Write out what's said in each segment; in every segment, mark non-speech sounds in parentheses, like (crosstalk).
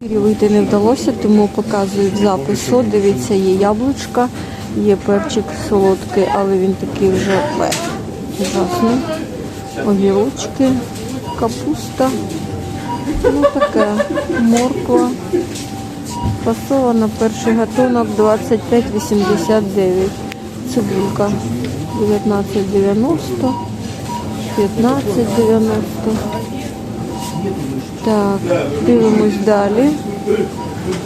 Вийти не вдалося, тому показую в запису. Дивіться, є яблучка, є перчик солодкий, але він такий вже ужасний. Огірочки, капуста. Ну таке, морква. Фасована перший гатунок 25,89. Цибулька 19,90, 15,90. Так, дивимось далі.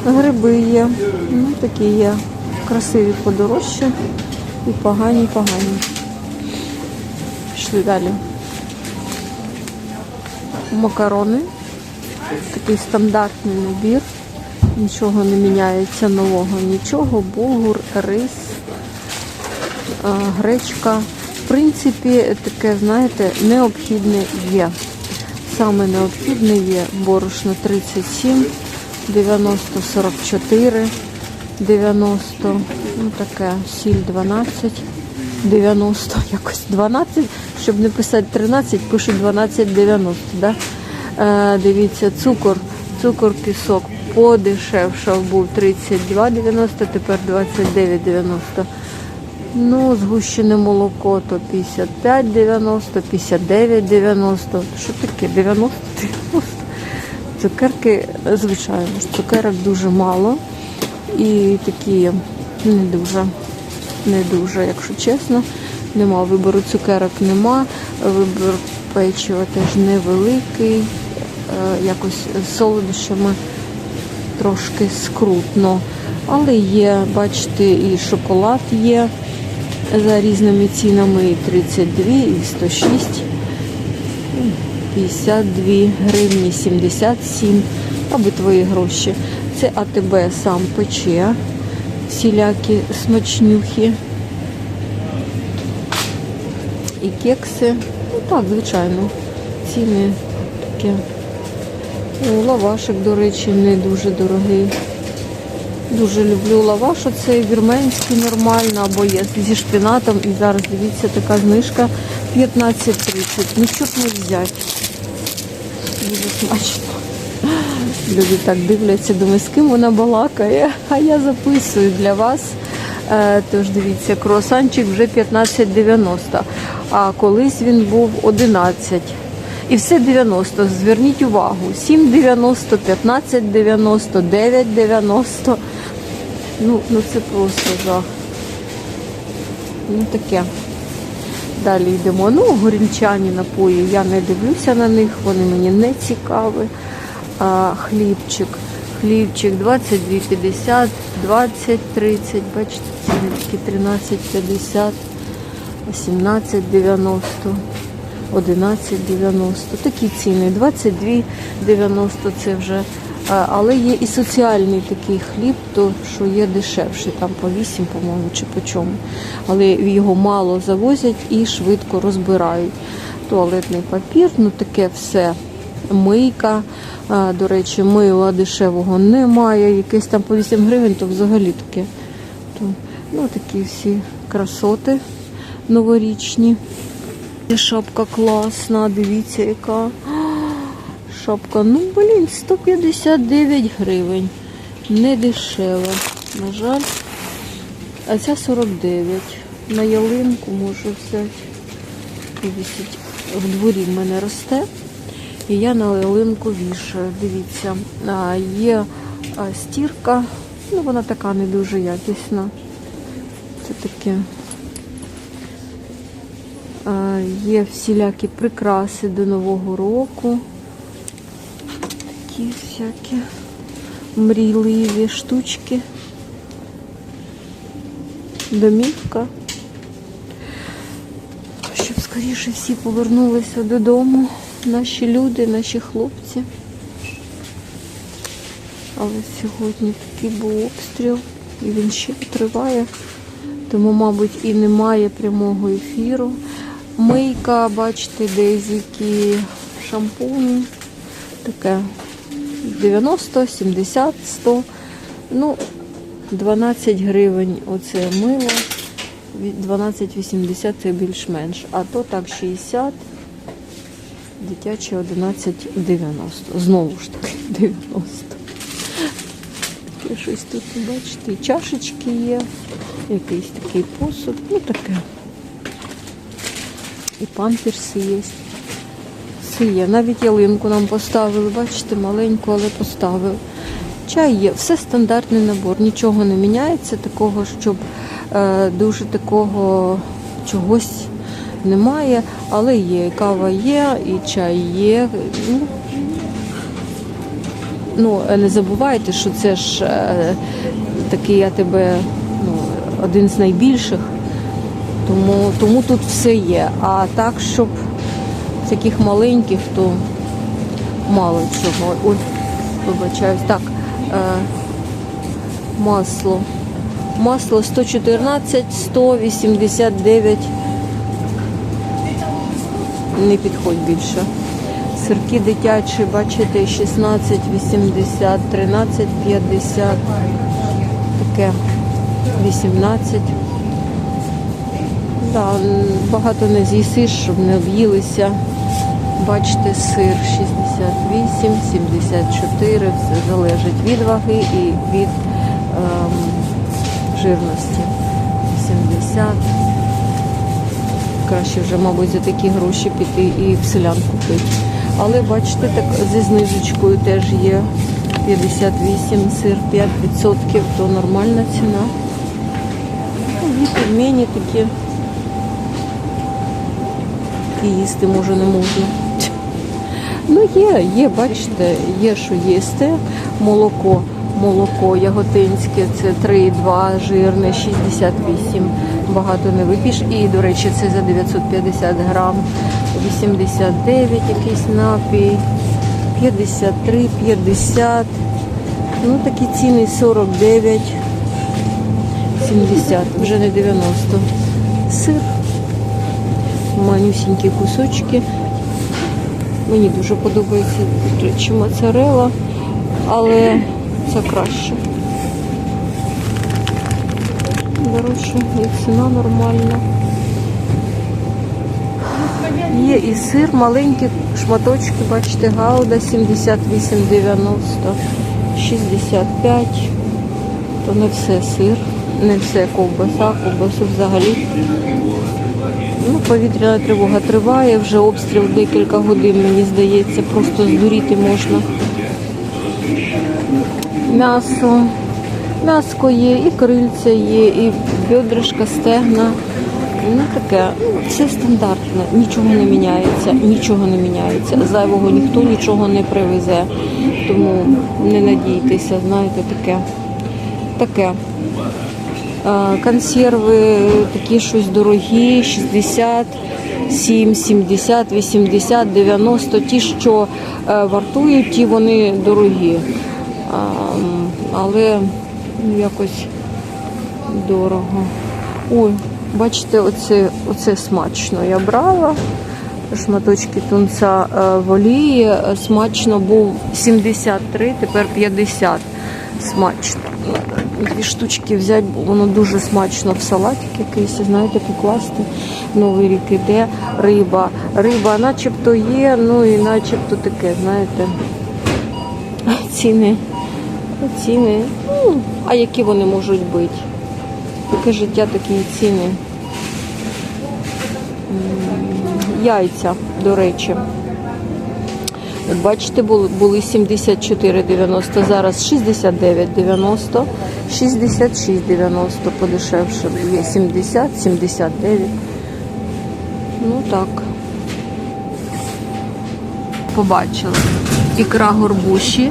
Гриби є. Ну, такі є. Красиві подорожчі і погані, погані. Пішли далі. Макарони. Такий стандартний набір. Нічого не міняється нового, нічого. Булгур, рис, гречка. В принципі, таке, знаєте, необхідне є. Саме необхідне є борошно 37, 90, 44, 90, ну таке, сіль 12, 90, (laughs) якось 12, щоб не писати 13, пишу 12,90, да? Е, дивіться, цукор, цукор, пісок подешевшав, був 32,90, тепер 29,90. Ну, згущене молоко то 55,90, 59,90. Що таке? 90-90. Цукерки, звичайно цукерок дуже мало. І такі не дуже, не дуже, якщо чесно. Нема вибору цукерок нема. Вибір печива теж невеликий. Е, Якось з солодощами трошки скрутно. Але є, бачите, і шоколад є за різними цінами і 32, і 106, 52 гривні, 77, аби твої гроші. Це АТБ сам пече, всілякі смачнюхи. І кекси. Ну так, звичайно, ціни такі. О, Лавашик, до речі, не дуже дорогий. Дуже люблю лаваш, оцей вірменський нормально, або є зі шпінатом. І зараз дивіться, така знижка 15.30. Ну що б не взяти. Дуже смачно. Люди так дивляться, думаю, з ким вона балакає, а я записую для вас. Е, Тож дивіться, круасанчик вже 15,90, а колись він був 11. І все 90. Зверніть увагу. 7,90, 15,90, 9,90. Ну, ну це просто жах. Ну таке. Далі йдемо. Ну, горільчані напої. Я не дивлюся на них, вони мені не цікаві. А, хлібчик. Хлібчик 22,50, 20,30, бачите, ціни такі 13,50, 17,90. 11,90. Такі ціни. 22,90 це вже. Але є і соціальний такий хліб, то що є дешевший, там по 8, по-моєму, чи по чому. Але його мало завозять і швидко розбирають. Туалетний папір, ну таке все. Мийка. До речі, мила дешевого немає. Якесь там по 8 гривень, то взагалі таке. Ну, такі всі красоти новорічні. Ця Шапка класна, дивіться, яка. (gasps) Шапка, ну блін, 159 гривень. Не дешева, на жаль. А ця 49. На ялинку можу взяти. Висить. В дворі в мене росте. І я на ялинку вішаю. Дивіться, а, є стірка. Ну, вона така не дуже якісна. Це таке. Є всілякі прикраси до Нового року. Такі всякі мрійливі штучки. Домівка. Щоб скоріше всі повернулися додому. Наші люди, наші хлопці. Але сьогодні такий був обстріл і він ще триває. Тому, мабуть, і немає прямого ефіру. Мийка, бачите, дезіки, шампунь. Таке 90, 70, 100. Ну, 12 гривень оце мило. 12,80 це більш-менш. А то так 60, дитяче 11,90. Знову ж таки (laughs) 90. Ще щось тут, бачите, чашечки є, якийсь такий посуд, ну таке. І памперси є. Все є. Навіть ялинку нам поставили, бачите, маленьку, але поставили. Чай є, все стандартний набор, нічого не міняється, такого, щоб е, дуже такого чогось немає, але є. І кава є, і чай є. Ну, ну е, не забувайте, що це ж е, такий я тебе ну, один з найбільших, тому, тому тут все є. А так, щоб таких маленьких, то мало чого. Ой, вибачаюсь. Так, е, масло. Масло 114, 189. Не підходь більше. Сирки дитячі, бачите, 16, 80, 13, 50. Таке 18. Да, багато не з'їсиш, щоб не об'їлися. Бачите, сир 68, 74, все залежить від ваги і від ем, жирності. 70. Краще вже, мабуть, за такі гроші піти і в селян купити. Але бачите, так зі знижечкою теж є 58 сир 5%, то нормальна ціна. Ну, І пельмені такі. І їсти може не можна. Ну є, є, бачите, є, що їсти. Молоко, молоко яготинське, це 3,2 жирне, 68. Багато не вип'єш. І, до речі, це за 950 грам. 89 якийсь напій, 53, 50. Ну такі ціни 49, 70, вже не 90. Сир манюсінькі кусочки. Мені дуже подобається до моцарела, але це краще. Дорожче, і ціна нормальна. Є і сир, маленькі шматочки, бачите, гауда 78,90, 65. То не все сир, не все ковбаса, ковбасу взагалі. Повітряна тривога триває, вже обстріл декілька годин, мені здається, просто здуріти можна. М'ясо, м'яско є, і крильця є, і бедришка, стегна. Ну таке, ну, все стандартно, нічого не міняється, нічого не міняється. Зайвого ніхто нічого не привезе. Тому не надійтеся, знаєте, таке. Таке. Консерви такі щось дорогі, 60, 7, 70, 80, 90. Ті, що вартують, ті вони дорогі. Але ну, якось дорого. Ой, бачите, оце, оце смачно я брала. Шматочки тунця е, в олії. Смачно був 73, тепер 50. Смачно. Дві штучки взяти, бо воно дуже смачно в салатик якийсь, знаєте, покласти. Новий рік іде. Риба. Риба начебто є, ну і начебто таке, знаєте. Ціни. Ціни. Ну, а які вони можуть бути? Таке життя, такі ціни. Яйця, до речі. От Бачите, були, були 74,90, зараз 69,90, 66,90 подешевше. Є 70, 79. Ну так. Побачила. Ікра горбуші.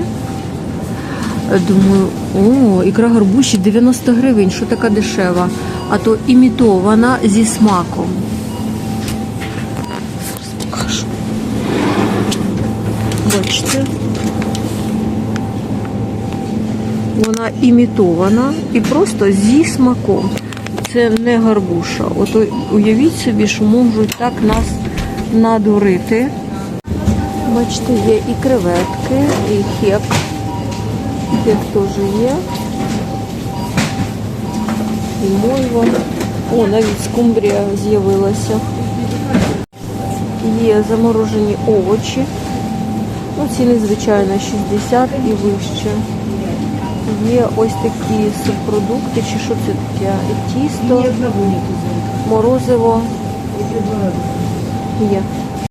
Думаю, о, ікра горбуші 90 гривень, що така дешева. А то імітована зі смаком. Зараз покажу. Бачите. Вона імітована і просто зі смаком. Це не гарбуша. От уявіть собі, що можуть так нас надурити. Бачите, є і креветки, і хек. Хек теж є. І мойва. О, навіть скумбрія з'явилася. Є заморожені овочі. Ну, ціни, звичайно, 60 і вище. Є ось такі субпродукти, чи що це таке? Тісто, морозиво є.